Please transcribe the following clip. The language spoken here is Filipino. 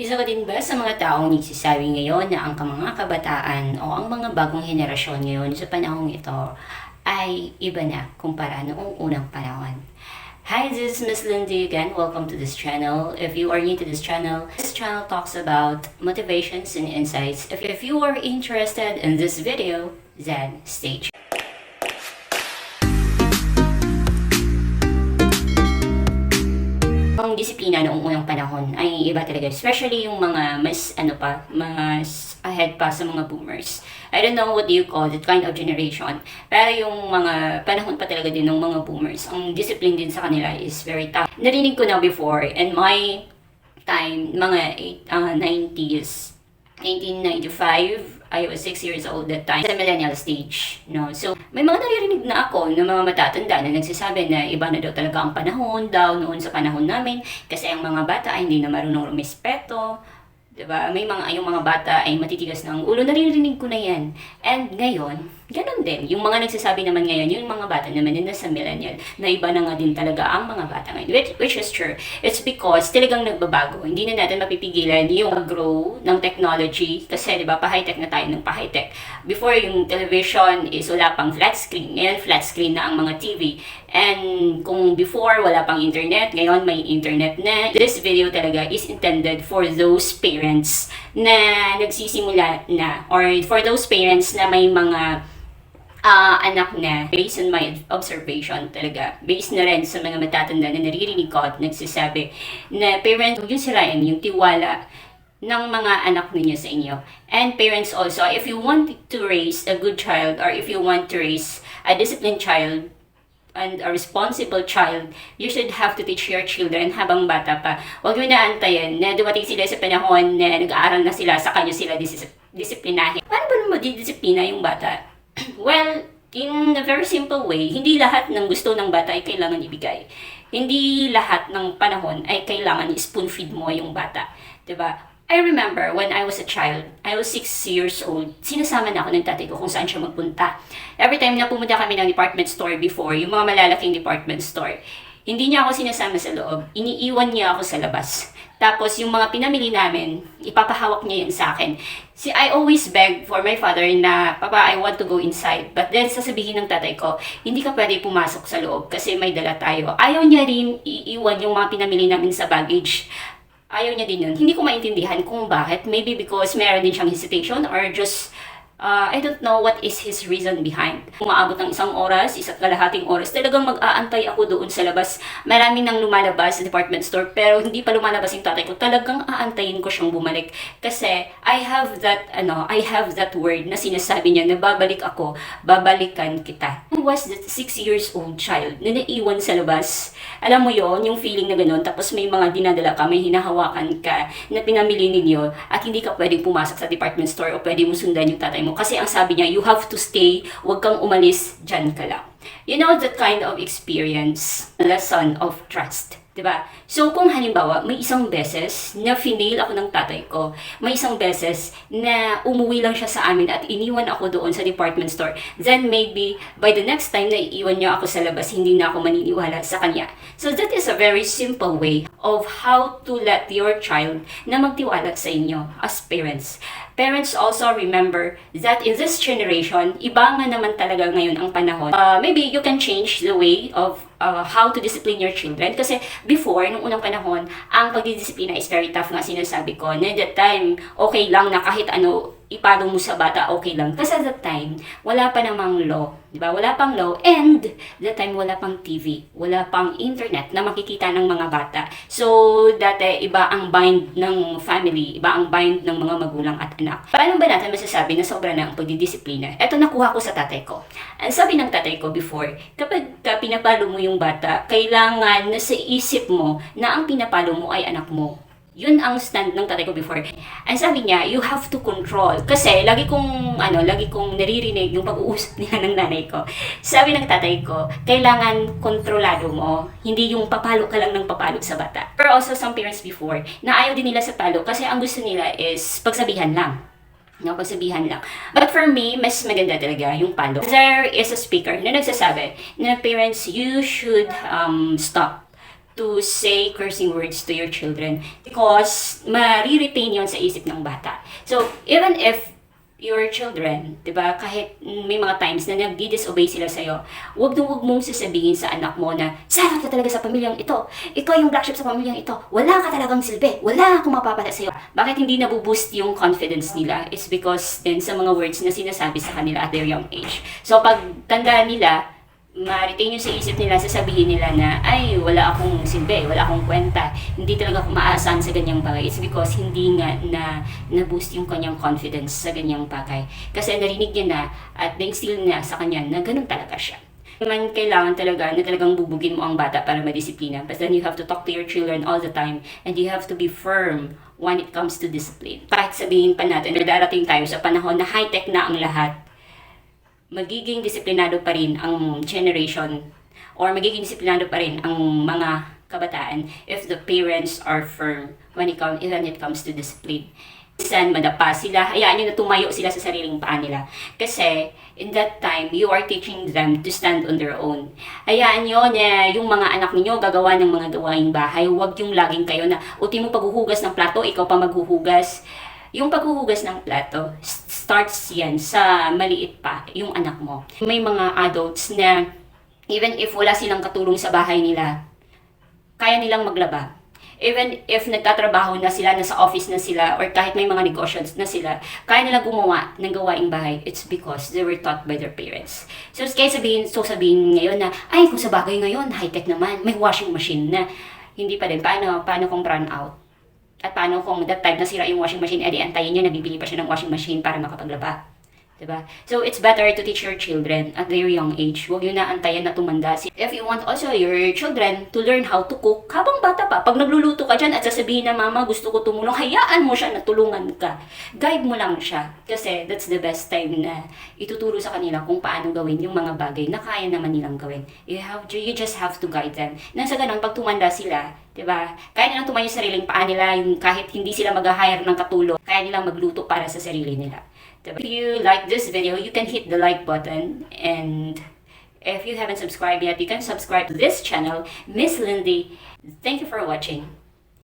Isa ka din ba sa mga taong nagsasabi ngayon na ang mga kabataan o ang mga bagong henerasyon ngayon sa panahong ito ay iba na kumpara noong unang panahon? Hi, this is Miss Lindy again. Welcome to this channel. If you are new to this channel, this channel talks about motivations and insights. If, if you are interested in this video, then stay tuned. Ang disiplina noong unang panahon ay iba talaga. Especially yung mga mas, ano pa, mas ahead pa sa mga boomers. I don't know what do you call that kind of generation. Pero yung mga panahon pa talaga din ng mga boomers, ang discipline din sa kanila is very tough. Narinig ko na before, and my time, mga eight, uh, 90s, 1995, I was 6 years old that time, sa millennial stage, no? So, may mga naririnig na ako ng mga matatanda na nagsasabi na iba na daw talaga ang panahon daw noon sa panahon namin kasi ang mga bata ay hindi na marunong rumispeto, 'di ba? May mga yung mga bata ay matitigas ng ulo, naririnig ko na 'yan. And ngayon, ganun din. Yung mga nagsasabi naman ngayon, yung mga bata naman din nasa millennial, na iba na nga din talaga ang mga bata ngayon. Which, which is true. It's because talagang nagbabago. Hindi na natin mapipigilan yung grow ng technology. Kasi, di ba, pa-high-tech na tayo ng pa-high-tech. Before, yung television is wala pang flat screen. Ngayon, flat screen na ang mga TV. And kung before, wala pang internet, ngayon may internet na. This video talaga is intended for those parents na nagsisimula na or for those parents na may mga ah anak na, based on my observation talaga, based na rin sa mga matatanda na naririnig ko at nagsasabi na parents, huwag yung sirain yung tiwala ng mga anak ninyo sa inyo. And parents also, if you want to raise a good child or if you want to raise a disciplined child, and a responsible child, you should have to teach your children habang bata pa. Huwag nyo na antayin na dumating sila sa panahon na nag-aaral na sila, sa kanyo sila dis- disiplinahin. Paano ba naman madidisiplina yung bata? well, in a very simple way, hindi lahat ng gusto ng bata ay kailangan ibigay. Hindi lahat ng panahon ay kailangan spoon feed mo yung bata. ba? I remember when I was a child, I was 6 years old, sinasama na ako ng tatay ko kung saan siya magpunta. Every time na pumunta kami ng department store before, yung mga malalaking department store, hindi niya ako sinasama sa loob, iniiwan niya ako sa labas. Tapos yung mga pinamili namin, ipapahawak niya yun sa akin. Si I always beg for my father na, Papa, I want to go inside. But then sasabihin ng tatay ko, hindi ka pwede pumasok sa loob kasi may dala tayo. Ayaw niya rin iiwan yung mga pinamili namin sa baggage ayaw niya din yun. Hindi ko maintindihan kung bakit. Maybe because meron din siyang hesitation or just uh, I don't know what is his reason behind. Kung ng isang oras, isa't kalahating oras, talagang mag-aantay ako doon sa labas. Marami nang lumalabas sa department store, pero hindi pa lumalabas yung tatay ko. Talagang aantayin ko siyang bumalik. Kasi I have that, ano, I have that word na sinasabi niya na babalik ako, babalikan kita. I was that 6 years old child na naiwan sa labas. Alam mo yon yung feeling na gano'n, tapos may mga dinadala ka, may hinahawakan ka na pinamili ninyo at hindi ka pwedeng pumasok sa department store o pwede mo sundan yung tatay mo. Kasi ang sabi niya, you have to stay, huwag kang umalis, dyan ka lang. You know that kind of experience, lesson of trust. 'di ba? So kung halimbawa may isang beses na finail ako ng tatay ko, may isang beses na umuwi lang siya sa amin at iniwan ako doon sa department store, then maybe by the next time na iiwan niya ako sa labas, hindi na ako maniniwala sa kanya. So that is a very simple way of how to let your child na magtiwala sa inyo as parents. Parents also remember that in this generation, iba nga naman talaga ngayon ang panahon. Uh, maybe you can change the way of uh, how to discipline your children. Kasi before, nung unang panahon, ang pagdidisiplina is very tough nga sinasabi ko. Na that time, okay lang na kahit ano ipalo mo sa bata, okay lang. Kasi at that time, wala pa namang law. Di ba? Wala pang law. And, that time, wala pang TV. Wala pang internet na makikita ng mga bata. So, dati, iba ang bind ng family. Iba ang bind ng mga magulang at anak. Paano ba natin masasabi na sobra na ang pagdidisiplina? Ito nakuha ko sa tatay ko. Ang sabi ng tatay ko before, kapag ka pinapalo mo yung bata, kailangan na sa isip mo na ang pinapalo mo ay anak mo. Yun ang stand ng tatay ko before. Ang sabi niya, you have to control. Kasi lagi kong, ano, lagi kong naririnig yung pag-uusap niya ng nanay ko. Sabi ng tatay ko, kailangan kontrolado mo. Hindi yung papalo ka lang ng papalo sa bata. Pero also some parents before, na ayaw din nila sa palo kasi ang gusto nila is pagsabihan lang. No, pagsabihan lang. But for me, mas maganda talaga yung palo. There is a speaker na nagsasabi na parents, you should um, stop to say cursing words to your children because mariretain yon sa isip ng bata. So, even if your children, 'di ba, kahit may mga times na nagdi-disobey sila sa iyo, wag na wag mong sasabihin sa anak mo na sarap ka talaga sa pamilyang ito. Ikaw yung black sheep sa pamilyang ito. Wala ka talagang silbi. Wala akong mapapala sa iyo. Bakit hindi nabuboost yung confidence nila? It's because din sa mga words na sinasabi sa kanila at their young age. So pag tanda nila, ma-retain yun sa isip nila, sasabihin nila na, ay, wala akong silbi, wala akong kwenta, hindi talaga ako maaasahan sa ganyang bagay. It's because hindi nga na na-boost yung kanyang confidence sa ganyang bagay. Kasi narinig niya na at na-instill niya sa kanya na ganun talaga siya. Man kailangan talaga na talagang bubugin mo ang bata para madisiplina. But then you have to talk to your children all the time and you have to be firm when it comes to discipline. Kahit sabihin pa natin na darating tayo sa panahon na high-tech na ang lahat, magiging disiplinado pa rin ang generation or magiging disiplinado pa rin ang mga kabataan if the parents are firm when it, come, when it comes to discipline. Minsan, madapa sila, hayaan nyo na tumayo sila sa sariling paa nila. Kasi, in that time, you are teaching them to stand on their own. Hayaan nyo na yung mga anak ninyo gagawa ng mga gawaing bahay. Huwag yung laging kayo na, uti mo paghuhugas ng plato, ikaw pa maghuhugas. Yung paghuhugas ng plato, starts yan sa maliit pa, yung anak mo. May mga adults na, even if wala silang katulong sa bahay nila, kaya nilang maglaba. Even if nagtatrabaho na sila, nasa office na sila, or kahit may mga negosyo na sila, kaya nila gumawa ng gawaing bahay, it's because they were taught by their parents. So, kaya sabihin, so sabihin ngayon na, ay, kung sa bagay ngayon, high-tech naman, may washing machine na. Hindi pa din. Paano, paano kung run out? At paano kung that time nasira yung washing machine, edi antayin niya, nabibili pa siya ng washing machine para makapaglaba. Diba? So, it's better to teach your children at their young age. Huwag yun na antayan na tumanda. If you want also your children to learn how to cook, habang bata pa, pag nagluluto ka dyan at sasabihin na, Mama, gusto ko tumulong, hayaan mo siya na tulungan ka. Guide mo lang siya. Kasi that's the best time na ituturo sa kanila kung paano gawin yung mga bagay na kaya naman nilang gawin. You, have, you just have to guide them. Nang sa ganun, pag tumanda sila, Diba? Kaya nilang tumayo sa sariling paa nila, yung kahit hindi sila mag-hire ng katulong, kaya nilang magluto para sa sarili nila. If you like this video, you can hit the like button and if you haven't subscribed yet, you can subscribe to this channel, Miss Lindy. Thank you for watching.